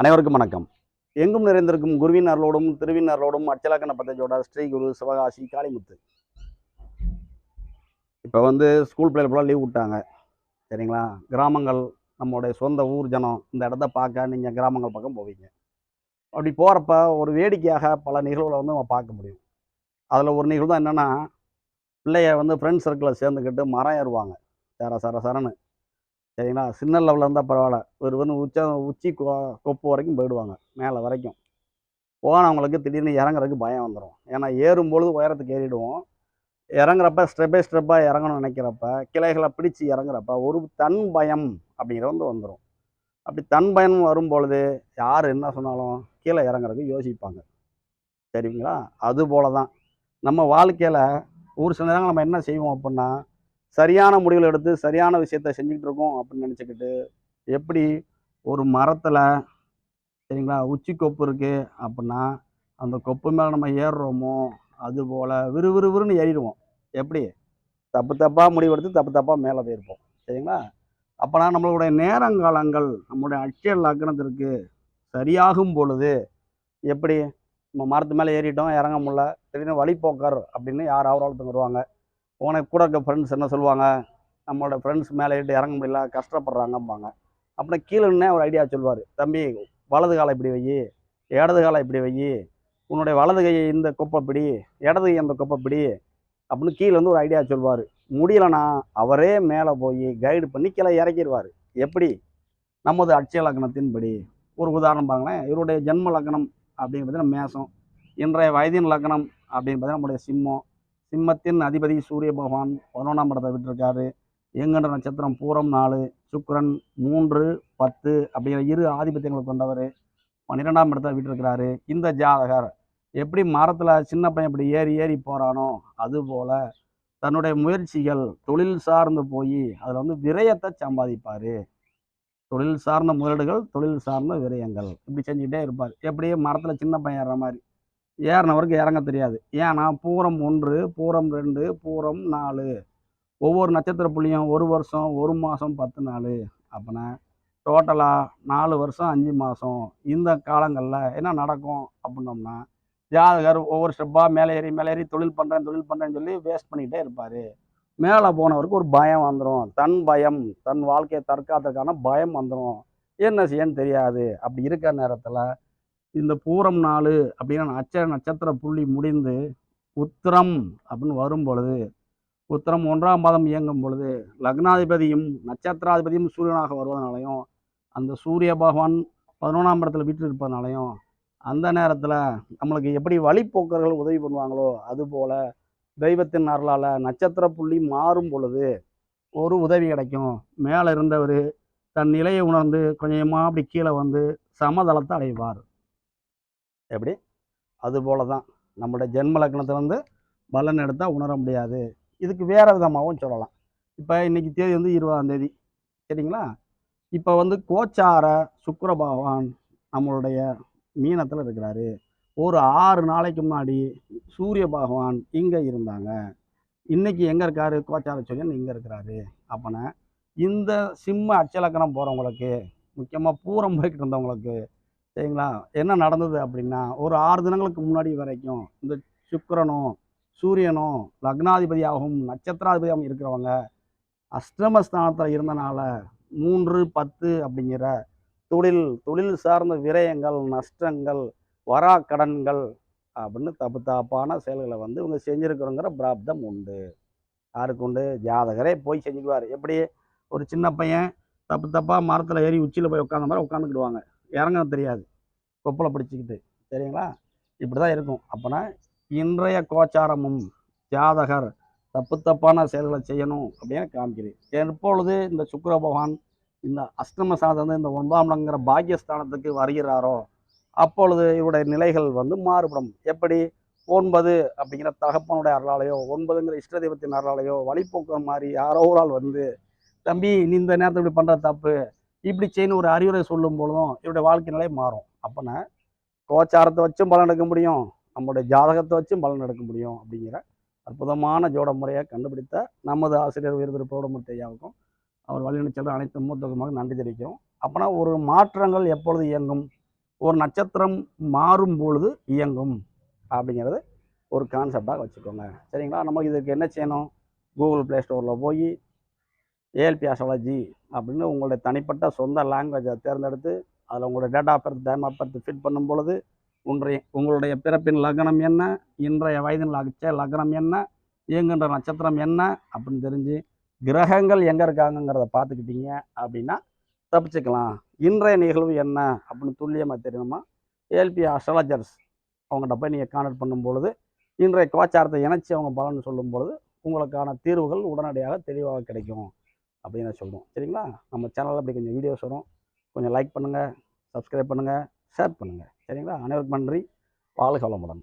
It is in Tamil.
அனைவருக்கும் வணக்கம். எங்கும் நிறைந்திருக்கும் குருவின் அருளோடும் திருவின் அருளோடும் அச்சலக்கண பத்தஜோட ஸ்ரீ குரு சிவகாசி காளிமுத்து. இப்போ வந்து ஸ்கூல் பிள்ளைகள் லீவ் விட்டாங்க. சரிங்களா? கிராமங்கள் நம்மளுடைய சொந்த ஊர் ஜனம் இந்த இடத்த பார்க்க நீங்கள் கிராமங்கள் பக்கம் போவீங்க. அப்படி போகிறப்ப ஒரு வேடிக்கையாக பல நிகழ்வுகளை வந்து நம்ம பார்க்க முடியும். அதில் ஒரு நிகழ்வு தான் என்னென்னா பிள்ளைய வந்து ஃப்ரெண்ட்ஸ் சர்க்கிளில் சேர்ந்துக்கிட்டு மரம் ஏறுவாங்க. சார சர சரன்னு. சரிங்களா? சின்ன லெவலில் இருந்தால் பரவாயில்ல. ஒரு வந்து உச்ச உச்சி கொப்பு வரைக்கும் போயிடுவாங்க மேலே வரைக்கும். போனவங்களுக்கு திடீர்னு இறங்குறதுக்கு பயம் வந்துடும் ஏன்னா ஏறும்பொழுது உயரத்துக்கு ஏறிடுவோம். இறங்குறப்ப ஸ்டெப் பை ஸ்டெப்பாக இறங்கணும்னு நினைக்கிறப்ப கிளைகளை பிடிச்சி இறங்குறப்ப ஒரு தன் பயம் அப்படிங்கிறது வந்து வந்துடும் அப்படி தன் பயம் வரும்பொழுது யார் என்ன சொன்னாலும் கீழே இறங்குறதுக்கு யோசிப்பாங்க. சரிங்களா? அது போல தான் நம்ம வாழ்க்கையில் ஒரு சில நேரங்கள் நம்ம என்ன செய்வோம் அப்படின்னா சரியான முடிவுகள் எடுத்து சரியான விஷயத்த செஞ்சுக்கிட்டு இருக்கோம் அப்படின்னு நினச்சிக்கிட்டு எப்படி ஒரு மரத்தில் சரிங்களா உச்சி கொப்பு இருக்குது அப்படின்னா அந்த கொப்பு மேலே நம்ம ஏறுறோமோ அது போல் விறுவிறுவிறுன்னு ஏறிடுவோம். எப்படி? தப்பு தப்பாக முடிவெடுத்து தப்பு தப்பாக மேலே போயிருப்போம். சரிங்களா? அப்போனா நம்மளுடைய நேரங்காலங்கள் நம்மளுடைய அட்சய லக்னத்திற்கு சரியாகும் பொழுது எப்படி? நம்ம மரத்து மேலே ஏறிட்டோம் இறங்க முடில திடீர்னு வழிப்போக்கர் அப்படின்னு யார் அவராளத்துக்கு வருவாங்க? உனக்கு கூட இருக்க ஃப்ரெண்ட்ஸ் என்ன சொல்லுவாங்க? நம்மளோட ஃப்ரெண்ட்ஸ் மேலே இறங்க முடியல கஷ்டப்படுறாங்கம்பாங்க. அப்புறம் கீழே ஒரு ஐடியா சொல்லுவார். தம்பி வலது காலை இப்படி வை இடது காலை இப்படி வை உன்னுடைய வலது கையை இந்த குப்பை பிடி இடது கை அந்த குப்பை பிடி அப்படின்னு கீழே வந்து ஒரு ஐடியா சொல்லுவார். முடியலனா அவரே மேலே போய் கைடு பண்ணி கீழே இறக்கிடுவார் எப்படி? நமது அட்சய லக்னத்தின்படி ஒரு உதாரணம் பாருங்களேன். இவருடைய ஜென்ம லக்னம் பார்த்தீங்கன்னா மேசம். இன்றைய வயதின் லக்னம் அப்படின்னு பார்த்தீங்கன்னா நம்முடைய சிம்மம் சிம்மத்தின் அதிபதி சூரிய பகவான் பதினொன்றாம் இடத்தை விட்டுருக்காரு. எங்கன்ற நட்சத்திரம் பூரம் நாலு சுக்கரன் மூன்று பத்து அப்படிங்கிற இரு ஆதிபத்தியங்களை கொண்டவர் பன்னிரெண்டாம் இடத்தை விட்டுருக்கிறாரு. இந்த ஜாதகர் எப்படி மரத்தில் சின்ன பையன் இப்படி ஏறி ஏறி போகிறானோ அதுபோல் தன்னுடைய முயற்சிகள் தொழில் சார்ந்து போய் அதில் வந்து விரயத்தை சம்பாதிப்பார். தொழில் சார்ந்த முதலீடுகள் தொழில் சார்ந்த விரயங்கள். இப்படி செஞ்சுக்கிட்டே இருப்பார். எப்படியே மரத்தில் சின்ன பையன் ஏற மாதிரி. ஏறினவருக்கு இறங்க தெரியாது. ஏன்னா பூரம் ஒன்று பூரம் ரெண்டு பூரம் நாலு. ஒவ்வொரு நட்சத்திர புள்ளியும் ஒரு வருஷம் ஒரு மாதம் பத்து நாள். அப்படின்னா டோட்டலாக நாலு வருஷம் அஞ்சு மாதம் இந்த காலங்களில் என்ன நடக்கும் அப்படின்னோம்னா ஜாதகர் ஒவ்வொரு ஸ்டெப்பாக மேலே ஏறி மேலே ஏறி தொழில் பண்ணுறேன் தொழில் பண்ணுறேன்னு சொல்லி வேஸ்ட் பண்ணிக்கிட்டே இருப்பார். மேலே போனவருக்கு ஒரு பயம் வந்துடும் தன் பயம் தன் வாழ்க்கையை தற்காத்துக்கான பயம் வந்துடும் என்ன செய்யன்னு தெரியாது. அப்படி இருக்கிற நேரத்தில் இந்த பூரம் நாள் அப்படின்னா நட்ச நட்சத்திர புள்ளி முடிந்து உத்திரம் அப்படின்னு வரும் பொழுது உத்திரம் ஒன்றாம் பாதம் இயங்கும் பொழுது லக்னாதிபதியும் நட்சத்திராதிபதியும் சூரியனாக வருவதனாலையும் அந்த சூரிய பகவான் பதினொன்றாம் இடத்துல வீட்டில் இருப்பதனாலையும் அந்த நேரத்தில் நம்மளுக்கு எப்படி வழிப்போக்கர்கள் உதவி பண்ணுவாங்களோ அதுபோல் தெய்வத்தின் அருளால் நட்சத்திர புள்ளி மாறும் பொழுது ஒரு உதவி கிடைக்கும். மேலே இருந்தவர் தன் நிலையை உணர்ந்து கொஞ்சமாக அப்படி கீழே வந்து சமதளத்தை அடைவார். எப்படி? அதுபோல தான் நம்மளுடைய ஜென்ம லக்னத்திலேருந்து வந்து பலன் எடுத்தால் உணர முடியாது. இதுக்கு வேறு விதமாகவும் சொல்லலாம். இப்போ இன்றைக்கி தேதி வந்து இருபதாம் தேதி. சரிங்களா? இப்போ வந்து கோச்சார சுக்கர பகவான் நம்மளுடைய மீனத்தில் இருக்கிறாரு. ஒரு ஆறு நாளைக்கு முன்னாடி சூரிய பகவான் இங்கே இருந்தாங்க. இன்றைக்கி எங்கே இருக்காரு? கோச்சார சூரியன் இங்கே இருக்கிறாரு. அப்போனா இந்த சிம்ம அச்சலக்கணம் போகிறவங்களுக்கு முக்கியமாக பூரம் போய்கிட்டு இருந்தவங்களுக்கு சரிங்களா? என்ன நடந்தது அப்படின்னா ஒரு ஆறு தினங்களுக்கு முன்னாடி வரைக்கும் இந்த சுக்கரனும் சூரியனும் லக்னாதிபதியாகவும் நட்சத்திராதிபதியாகவும் இருக்கிறவங்க அஷ்டமஸ்தானத்தில் இருந்தனால மூன்று பத்து அப்படிங்கிற தொழில் தொழில் சார்ந்த விரயங்கள் நஷ்டங்கள் வரா கடன்கள் அப்படின்னு தப்பு தப்பான செயல்களை வந்து இவங்க செஞ்சுருக்கிறோங்கிற பிராப்தம் உண்டு. யாருக்கு உண்டு? ஜாதகரே போய் செஞ்சுக்குவார். எப்படி? ஒரு சின்ன பையன் தப்பு தப்பாக மரத்தில் ஏறி உச்சியில் போய் உட்காந்த மாதிரி உட்காந்துக்கிடுவாங்க இறங்க தெரியாது. கொப்பளை பிடிச்சிக்கிட்டு சரிங்களா? இப்படி தான் இருக்கும். அப்போனா இன்றைய கோச்சாரமும் ஜாதகர் தப்பு தப்பான செயல்களை செய்யணும் அப்படின்னு காமிக்குது. எப்பொழுது இந்த சுக்கர பகவான் இந்த அஷ்டம ஸ்தானத்தை இந்த ஒன்பதாம்ங்கிற பாக்கியஸ்தானத்துக்கு வருகிறாரோ அப்பொழுது இவருடைய நிலைகள் வந்து மாறுபடும். எப்படி? ஒன்பது அப்படிங்கிற தகப்பனுடைய அருளாலையோ ஒன்பதுங்கிற இஷ்ட தெய்வத்தின் அருளாலையோ வழிபோக்குற மாதிரி யாரோ ஒரு ஆள் வந்து தம்பி நீ இந்த நேரத்தில் இப்படி பண்ணுற தப்பு இப்படி செய்யணும் ஒரு அறிவுரை சொல்லும் பொழுதும் இவருடைய வாழ்க்கை நிலை மாறும். அப்போனா கோச்சாரத்தை வச்சும் பலன் எடுக்க முடியும். நம்மளுடைய ஜாதகத்தை வச்சும் பலன் எடுக்க முடியும் அப்படிங்கிற அற்புதமான ஜோட முறையை கண்டுபிடித்த நமது ஆசிரியர் உயர் திரு பௌடமூர்த்தி ஐயாவுக்கும் அவர் வழிநடச்சல் அனைத்து மூத்தகுமாக நன்றி தெரிவிக்கிறோம். அப்போனா ஒரு மாற்றங்கள் எப்பொழுது இயங்கும்? ஒரு நட்சத்திரம் மாறும் பொழுது இயங்கும் அப்படிங்கிறது ஒரு கான்செப்டாக வச்சுக்கோங்க. சரிங்களா? நம்ம இதுக்கு என்ன செய்யணும்? கூகுள் ப்ளே ஸ்டோரில் போய் ஏஎல்பி அஸ்ட்ராலஜி அப்படின்னு உங்களுடைய தனிப்பட்ட சொந்த லாங்குவேஜை தேர்ந்தெடுத்து அதில் உங்களுடைய date of birth time of birth fit பண்ணும் பொழுது உன்றைய உங்களுடைய பிறப்பின் லக்னம் என்ன இன்றைய வயதின் லட்ச லக்னம் என்ன இயங்குகின்ற நட்சத்திரம் என்ன அப்படின்னு தெரிஞ்சு கிரகங்கள் எங்கே இருக்காங்கங்கிறத பார்த்துக்கிட்டீங்க அப்படின்னா தப்பிச்சுக்கலாம். இன்றைய நிகழ்வு என்ன அப்படின்னு துல்லியமாக தெரியணுமா? ஏல்பி அஸ்ட்ராலஜர்ஸ் அவங்ககிட்ட போய் நீங்கள் கான்டக்ட் பண்ணும் பொழுது இன்றைய கோச்சாரத்தை இணைச்சி அவங்க பலன் சொல்லும் பொழுது உங்களுக்கான தீர்வுகள் உடனடியாக தெளிவாக கிடைக்கும் அப்படின்னு சொல்லுவோம் சரிங்களா? நம்ம சேனலில் அப்படி கொஞ்சம் வீடியோஸ் வரும். கொஞ்சம் லைக் பண்ணுங்கள் சப்ஸ்கிரைப் பண்ணுங்கள் ஷேர் பண்ணுங்கள் சரிங்களா? அனைவருக்கும் நன்றி. வாழ்க வளமுடன்